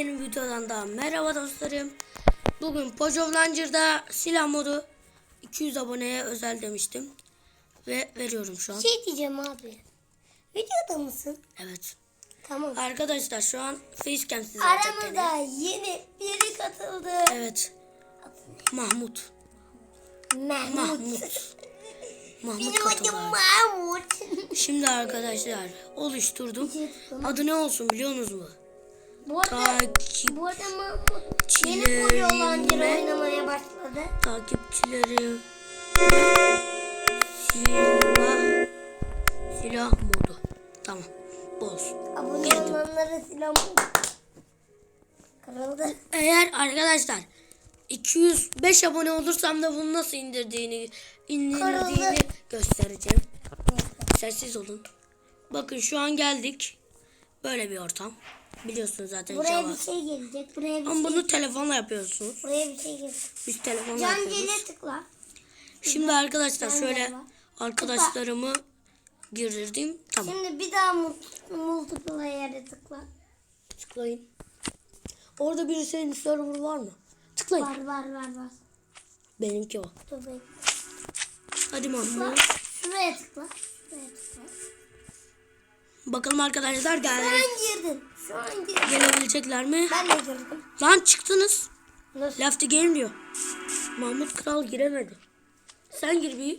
Yeni videodan daha merhaba dostlarım. Bugün Pojov silah modu 200 aboneye özel demiştim. Ve veriyorum şu an. Şey diyeceğim abi. Videoda mısın? Evet. Tamam. Arkadaşlar şu an facecam size. Aramıza yeni biri katıldı. Evet. Mahmut. Mahmut. Mahmut. Mahmut Benim katıldı. adım Mahmut. Şimdi arkadaşlar oluşturdum. şey Adı ne olsun biliyorsunuz mu? Bu arada, Takip bu arada Mahmut yeni Koca Olancır oynamaya başladı. takipçilerim silah silah modu. Tamam. Olsun. Abone Girdim. olanlara selam. Kırıldı. Eğer arkadaşlar 205 abone olursam da bunu nasıl indirdiğini indirdiğini Kırıldı. göstereceğim. Sessiz olun. Bakın şu an geldik. Böyle bir ortam. Biliyorsunuz zaten Buraya bir şey gelecek. Buraya bir Ama şey. bunu telefonla yapıyorsunuz. Buraya bir şey gelecek. Biz telefonla Can yapıyoruz. Tıkla. Şimdi arkadaşlar Can şöyle bak. arkadaşlarımı girdirdim. Tamam. Şimdi bir daha mul- multiplayer'e tıkla. Tıklayın. Orada birisinin server var mı? Tıklayın. Var var var var. Benimki o. Dur. Hadi Tıkla. Mahmut. Şuraya tıkla. Şuraya tıkla. Bakalım arkadaşlar Şu gel an girdin. Şu an girdin. gelebilecekler mi? Ben de girdim. Lan çıktınız. Nasıl? Left the game diyor. Mahmut Kral giremedi. Sen gir bir.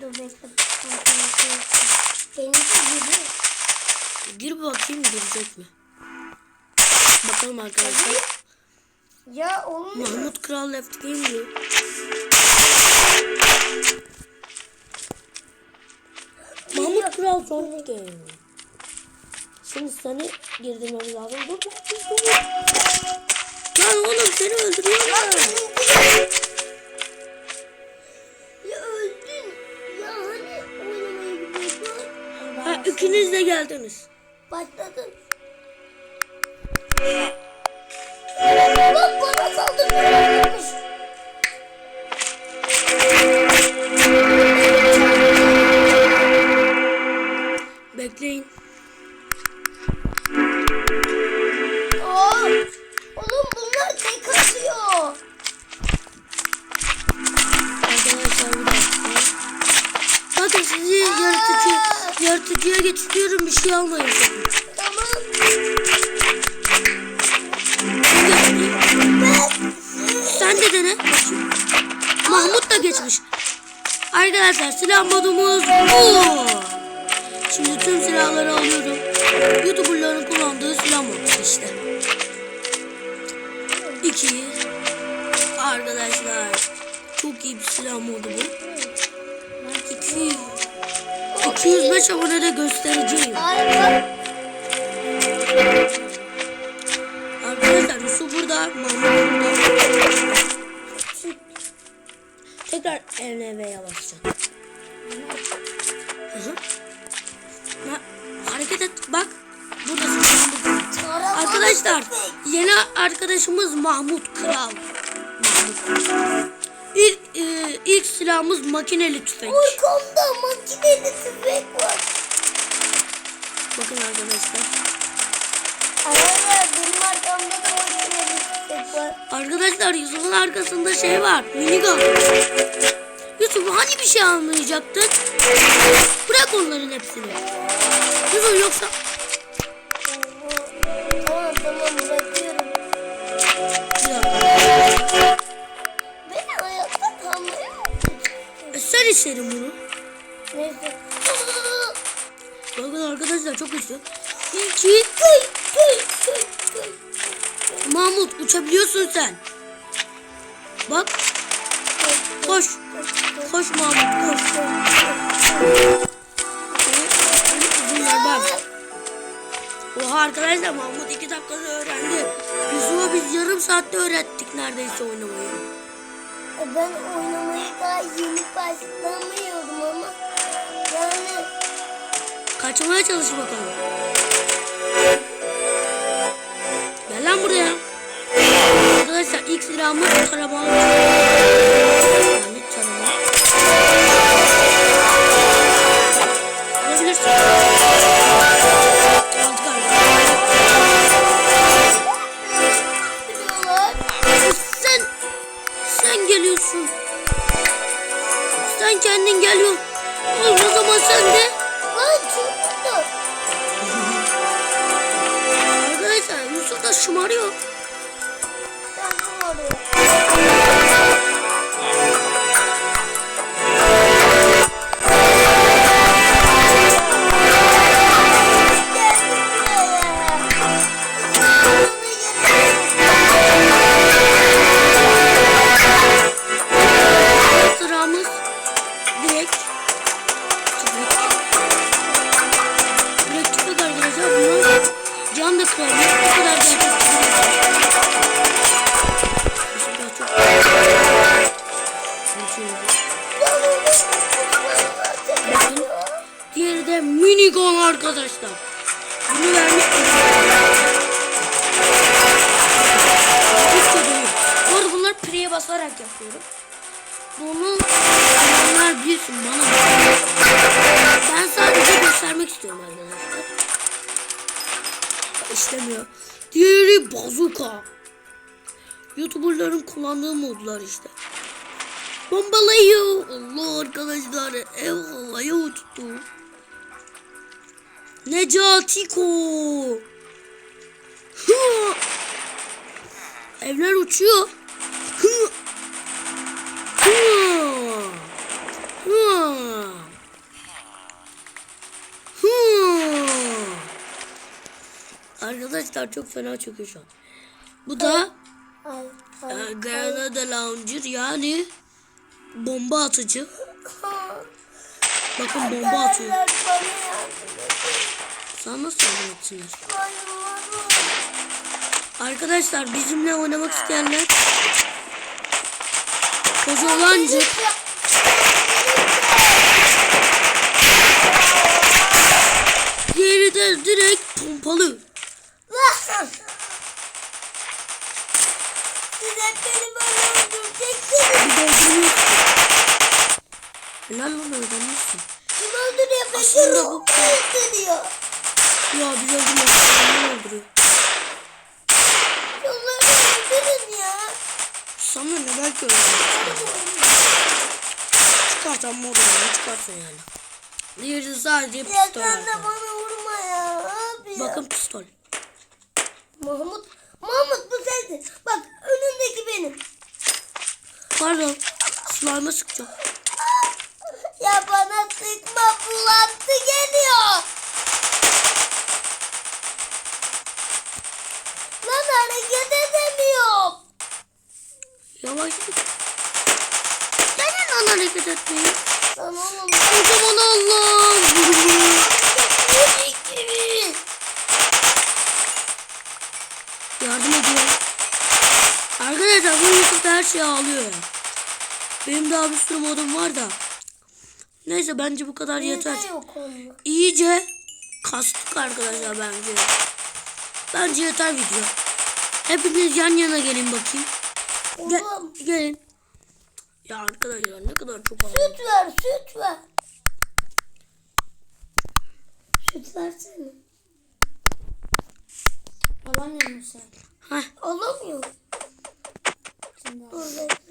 Dur bekle. Benimki girdi. Gir bakayım girecek mi? Bakalım arkadaşlar. Ya olmuyor. Mahmut Kral left the game diyor. Kral son game. Şimdi seni girdirmemiz lazım. Dur dur dur dur. Lan oğlum seni öldürüyorlar. Ya öldün. Ya hani oynamaya gidiyordun? Ha, ikiniz de geldiniz. Başladın. Bak bana saldırmış. Bekleyin. Aa, oğlum bunlar tek atıyor. Arkadaşlar bir dakika. Bakın sizi yaratıcı, yaratıcıya geçiriyorum bir şey almayın. Tamam. Sen de dene. Mahmut da geçmiş. Arkadaşlar silah modumuz bu. Şimdi tüm silahları alıyorum. Youtuberların kullandığı silah modu işte. İki. Arkadaşlar çok iyi bir silah modu bu. İki. 205 abone de göstereceğim. Arkadaşlar Yusuf burada, Mahmut burada. Tekrar NV'ye basacağım. Bak. Taramalı Arkadaşlar yeni arkadaşımız Mahmut Kral. Mahmut. İlk, e, ilk silahımız makineli tüfek. Arkamda makineli tüfek var. Bakın arkadaşlar. Arkadaşlar benim arkamda da makineli tüfek var. Arkadaşlar Yusuf'un arkasında şey var. Minigun. Yusuf hani bir şey almayacaktın? Bırak onların hepsini. Yusuf yoksa... Tamam tamam bırakıyorum. Beni hayatta kalmaya E, sen isterim bunu. Neyse. Bakın arkadaşlar çok güçlü. İki. Mahmut uçabiliyorsun sen. Bak. Koş. Koş Mahmut koş. Oha arkadaşlar Mahmut iki dakikada öğrendi. Yusuf'a biz yarım saatte öğrettik neredeyse oynamayı. Ben oynamaya daha yeni başlamıyorum ama yani Kaçmaya çalış bakalım. Gel lan buraya. Arkadaşlar ilk silahımız taramalı. Nereden geliyorsun? Sen kendin geliyorsun. O zaman sen de. Arkadaşlar Yusuf da şımarıyor. Da kıramıyor. Bu kadar de minigun arkadaşlar. Bunu vermiş Youtuberların kullandığı modlar işte. Bombalayıyor. Allah arkadaşlar ev havaya uçtu. Necatiko. Evler uçuyor. Arkadaşlar çok fena çöküyor şu an. Bu da Ay, Granada Launcher yani bomba atıcı. Bakın bomba atıyor. Sana nasıl yardım etsinler? Arkadaşlar bizimle oynamak isteyenler Kozolancı Diğeri de direkt pompalı. Beni böyle öldüreceksiniz. Bir de öldürüyor. Helal lan öldürmüşsün. Kim öldürüyor? Aslında bu- öldürüyor. Ya biz öldürmüyoruz. Kendini öldürüyor. Onları öldürün ya. Sana ne belki öldürüyor. Çıkarsan mı olur? Çıkarsın yani. Diğeri sadece Ya pistol. sen de bana vurma ya. Abi ya. Bakın pistol. Mahmut. Mahmut bu sensin. Bak benim. Pardon. Slime'a sıkacağım. Ya bana sıkma bulantı geliyor. Lan hareket edemiyorum. Yavaş git. Neden lan hareket etmeyin? Lan oğlum. Kocaman Allah. Yedik gibi. Yardım ediyorum. Arkadaşlar şey ağlıyor ya. Benim daha bir sürü modum var da. Neyse bence bu kadar yeter. Yok onun. İyice kastık arkadaşlar bence. Bence yeter video. Hepiniz yan yana gelin bakayım. Gel, gelin. Ya arkadaşlar ne kadar çok ağlıyor. süt ver süt ver. Süt versene. Alamıyor musun? Heh. Alamıyorum.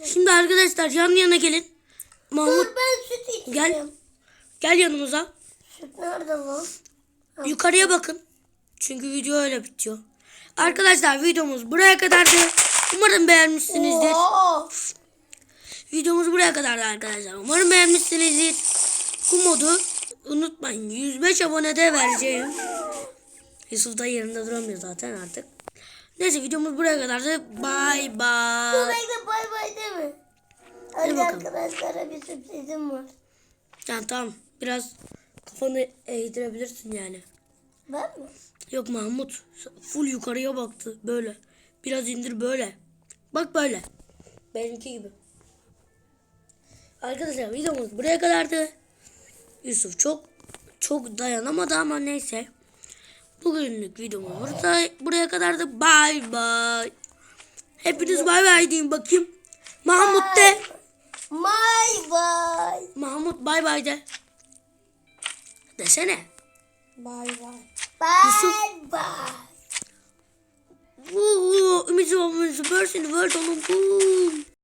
Şimdi arkadaşlar yan yana gelin. Mahmut Dur ben süt içeceğim. Gel. gel yanımıza. Süt nerede lan? Yukarıya bakın. Çünkü video öyle bitiyor. Arkadaşlar videomuz buraya kadardı. Umarım beğenmişsinizdir. Oo. Videomuz buraya kadardı arkadaşlar. Umarım beğenmişsinizdir. Bu modu unutmayın. 105 abonede vereceğim. Yusuf da yerinde duramıyor zaten artık. Neyse videomuz buraya kadardı. Dur bye. bekle bay bay deme. Hadi arkadaşlara bir sürprizim var. Yani tamam. Biraz kafanı eğdirebilirsin yani. Ben mi? Yok Mahmut. Full yukarıya baktı. Böyle. Biraz indir böyle. Bak böyle. Benimki gibi. Arkadaşlar videomuz buraya kadardı. Yusuf çok çok dayanamadı ama neyse. Bugünlük videomuz burada, buraya kadardı. Bye bye. Hepiniz bay bay deyin bakayım. Mahmut de. Bay bay. Mahmut bay bay de. Desene. Bay bay. Bay bay. Woo, Ümit babamın süpersin. World oğlum. Boom.